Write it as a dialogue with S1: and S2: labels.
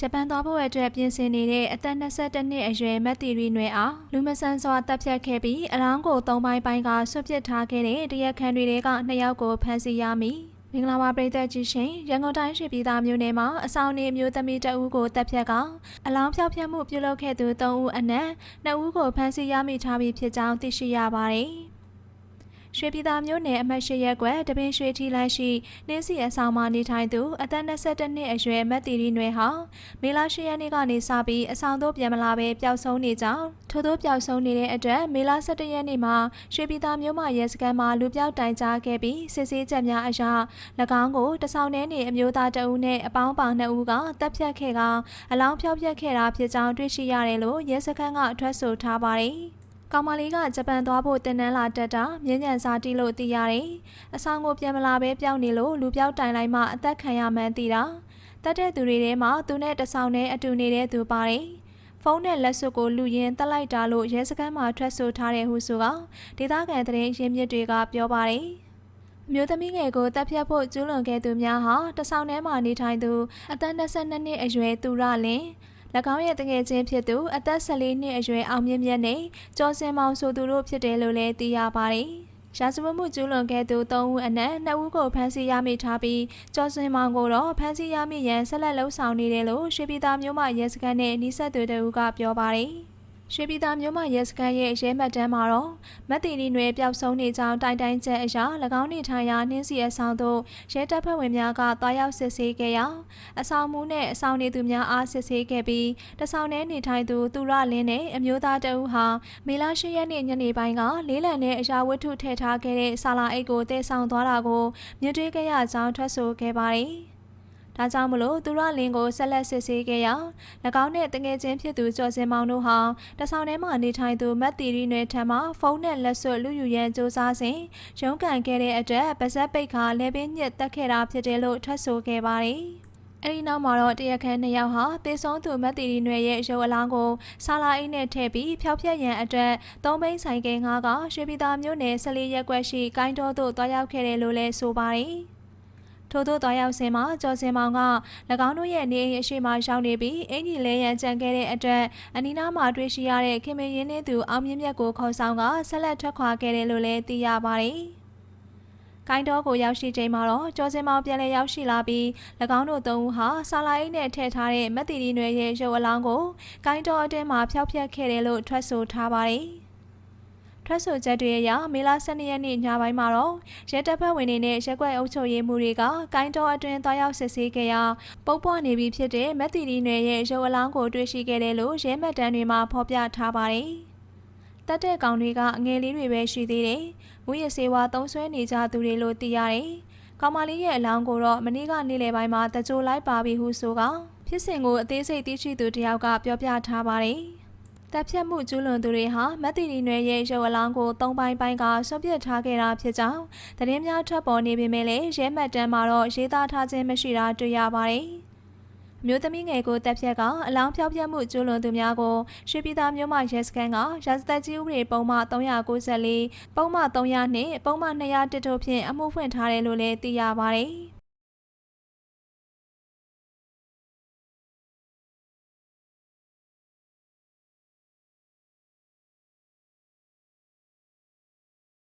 S1: ဂျပန်သွားဖို့အတွက်ပြင်ဆင်နေတဲ့အသက်22နှစ်အရွယ်မက်တီရီနွယ်အားလူမဆန်စွာတပ်ဖြတ်ခဲ့ပြီးအလောင်းကို၃ပိုင်းပိုင်းကဆွတ်ပစ်ထားခဲ့တဲ့တရားခံတွေကနှစ်ယောက်ကိုဖမ်းဆီးရမိမင်္ဂလာပါပရိသတ်ကြီးရှင်ရန်ကုန်တိုင်းရွှေပြည်သာမြို့နယ်မှာအဆောင်နေမျိုးသမီးတအူးကိုတပ်ဖြတ်ကအလောင်းဖျောက်ဖျက်မှုပြုလုပ်ခဲ့သူ၃ဦးအနက်၂ဦးကိုဖမ်းဆီးရမိထားပြီးဖြစ်ကြောင်းသိရှိရပါတယ် ရွှေပြည်သာမြို့နယ်အမှတ်၈ရပ်ကွက်တပင်ရွှေထီလန်းရှိနှင်းစီအဆောင်မှာနေထိုင်သူအသက်22နှစ်အရွယ်မက်တီရီနွယ်ဟာမေလ10ရက်နေ့ကနေစပြီးအဆောင်သို့ပြန်မလာဘဲပျောက်ဆုံးနေကြောင်းထို့သောပျောက်ဆုံးနေတဲ့အတွက်မေလ17ရက်နေ့မှာရွှေပြည်သာမြို့မှာရဲစခန်းမှာလူပျောက်တိုင်ကြားခဲ့ပြီးစစ်ဆေးချက်များအရ၎င်းကိုတဆောင်ထဲနေအမျိုးသားတအုပ်နဲ့အပေါင်းပါ2ဦးကတပ်ဖြတ်ခဲ့ကအလောင်းဖျောက်ဖျက်ခဲ့တာဖြစ်ကြောင်းတွေ့ရှိရတယ်လို့ရဲစခန်းကထွက်ဆိုထားပါတယ်။ ကောင်မလေးကဂျပန်သွားဖို့တင်နန်းလာတက်တာမြင်းညံစာတီးလို့သိရတယ်။အဆောင်ကိုပြန်မလာဘဲပျောက်နေလို့လူပျောက်တိုင်လိုက်မှအသက်ခံရမှန်းသိတာ။တက်တဲ့သူတွေထဲမှာသူနဲ့တဆောင်နဲ့အတူနေတဲ့သူပါတယ်။ဖုန်းနဲ့လက်စွပ်ကိုလူရင်းတက်လိုက်တာလို့ရဲစခန်းမှာထွက်ဆိုထားတဲ့ဟုဆိုကဒေသခံသတင်းရင်းမြစ်တွေကပြောပါတယ်။အမျိုးသမီးငယ်ကိုတပ်ဖြတ်ဖို့ကျူးလွန်ခဲ့သူများဟာတဆောင်ထဲမှာနေထိုင်သူအသက်22နှစ်အရွယ်သူရလင်း၎ င်းရဲ့တငယ်ချင်းဖြစ်သူအသက်14နှစ်အရွယ်အောင်မြင့်မြတ်နဲ့ကျော်စင်မောင်ဆိုသူတို့ဖြစ်တယ်လို့လည်းသိရပါတယ်။ရာဇဝတ်မှုကျူးလွန်ခဲ့သူ၃ဦးအနက်၂ဦးကိုဖမ်းဆီးရမိထားပြီးကျော်စင်မောင်ကိုတော့ဖမ်းဆီးရမိရန်ဆက်လက်လှုံ့ဆော်နေတယ်လို့ရွှေပြည်သာမြို့မှရဲစခန်းနဲ့နှိဆက်သူတို့ကပြောပါတယ်။ ရွှေပြည်သာမြို့မှာရဲစခန်းရဲ့ရဲမှတ်တမ်းမှာတော့မတ်တီနီနွယ်ပျောက်ဆုံးနေကြောင်းတိုင်တိုင်ချက်အရာ၎င်းနေထိုင်ရာနှင်းစီအဆောင်သို့ရဲတပ်ဖွဲ့ဝင်များကတွားရောက်စစ်ဆေးခဲ့ရာအဆောင်မှုနဲ့အဆောင်နေသူများအားစစ်ဆေးခဲ့ပြီးတဆောင်ထဲနေထိုင်သူသူရလင်းနဲ့အမျိုးသားတဦးဟာမေလ၈ရက်နေ့ညနေပိုင်းကလေးလံနဲ့အရာဝတ္ထုထည့်ထားခဲ့တဲ့ဆာလာအိတ်ကိုတည်ဆောင်သွားတာကိုမြင်တွေ့ခဲ့ရကြောင်းထွက်ဆိုခဲ့ပါတယ်။ ဒါကြောင့်မလို့သူရလင်းကိုဆက်လက်စစ်ဆေးခဲ့ရာ၎င်းနဲ့တငယ်ချင်းဖြစ်သူကျော်စင်မောင်တို့ဟာတဆောင်ထဲမှာနေထိုင်သူမတ်တီရီနယ်ထံမှဖုန်းနဲ့လက်စွပ်လူယူရန်စ조사စဉ်ရုန်းကန်ခဲ့တဲ့အတွက်ပါဇက်ပိတ်ခါလဲပင်းညစ်တက်ခဲ့တာဖြစ်တယ်လို့ထွက်ဆိုခဲ့ပါတယ်။အဲဒီနောက်မှာတော့တရခန်းနှစ်ယောက်ဟာတေဆုံးသူမတ်တီရီနွယ်ရဲ့ရုပ်အလောင်းကိုဆာလာအိတ်နဲ့ထည့်ပြီးဖျောက်ဖျက်ရန်အတွက်သုံးဘိန်းဆိုင်ကငါးကရွှေပြည်သာမြို့နယ်ဆလေးရက်ကွက်ရှိကိုင်းတော်သို့တွားရောက်ခဲ့တယ်လို့လည်းဆိုပါတယ်။ ထို့သို့သွားရောက်စဉ်မှာကျော်စင်မောင်က၎င်းတို့ရဲ့နေအိမ်အရှိမရောက်နေပြီးအင်ကြီးလဲရန်ကြံခဲ့တဲ့အတွက်အနီးနားမှာတွေ့ရှိရတဲ့ခင်မင်းရင်းနှင်းသူအောင်မြင့်မြတ်ကိုခေါ်ဆောင်ကဆက်လက်ထွက်ခွာခဲ့တယ်လို့လည်းသိရပါတယ်။ကိုင်းတော်ကိုရောက်ရှိချိန်မှာတော့ကျော်စင်မောင်ပြန်လည်ရောက်ရှိလာပြီး၎င်းတို့သုံးဦးဟာဆာလာအိတ်နဲ့ထည့်ထားတဲ့မက်တီဒီနွယ်ရဲ့ရုပ်အလောင်းကိုကိုင်းတော်အတွင်းမှာဖျောက်ဖျက်ခဲ့တယ်လို့ထွက်ဆိုထားပါတယ်။ ထွက်ဆိုချက်တွေအရမေလ12ရက်နေ့ညပိုင်းမှာတော့ရဲတပ်ဖွဲ့ဝင်တွေနဲ့ရက်ွက်အုပ်ချုပ်ရေးမှူးတွေကကိုင်းတော်အတွင်းသွားရောက်စစ်ဆေးခဲ့ရာပုတ်ပွားနေပြီဖြစ်တဲ့မက်တီဒီနယ်ရဲ့ရုပ်အလောင်းကိုတွေ့ရှိခဲ့တယ်လို့ရဲမှတ်တမ်းတွေမှာဖော်ပြထားပါတယ်။တက်တဲ့ကောင်တွေကအငယ်လေးတွေပဲရှိသေးတယ်။မူရစေဝါသုံးဆွဲနေကြသူတွေလို့သိရတယ်။ကောင်မလေးရဲ့အလောင်းကိုတော့မနေ့ကနေ့လယ်ပိုင်းမှာတကြိုလိုက်ပါပြီဟုဆိုကဖြစ်စဉ်ကိုအသေးစိတ်သိရှိသူတယောက်ကပြောပြထားပါတယ်။ တပ်ဖြတ်မှုကျူးလွန်သူတွေဟာမတ်တီနီနွယ်ရဲ့ရုပ်အလောင်းကိုသုံးပိုင်းပိုင်းကဆွန့်ပစ်ထားခဲ့တာဖြစ်ကြောင်းသတင်းများထွက်ပေါ်နေပေမဲ့လည်းရဲမှတ်တမ်းမှာတော့ရေးသားထားခြင်းမရှိတာတွေ့ရပါတယ်။မျိုးသမီးငယ်ကိုတက်ဖြတ်ကအလောင်းဖျောက်ဖျက်မှုကျူးလွန်သူများကိုရွှေပြည်သာမြို့မှရဲစခန်းကရာဇသက်ကြီးဥပဒေပုံမှ394ပုံမှ300နှင့်ပုံမှ201တို့ဖြင့်အမှုဖွင့်ထားတယ်လို့လည်းသိရပါတယ်။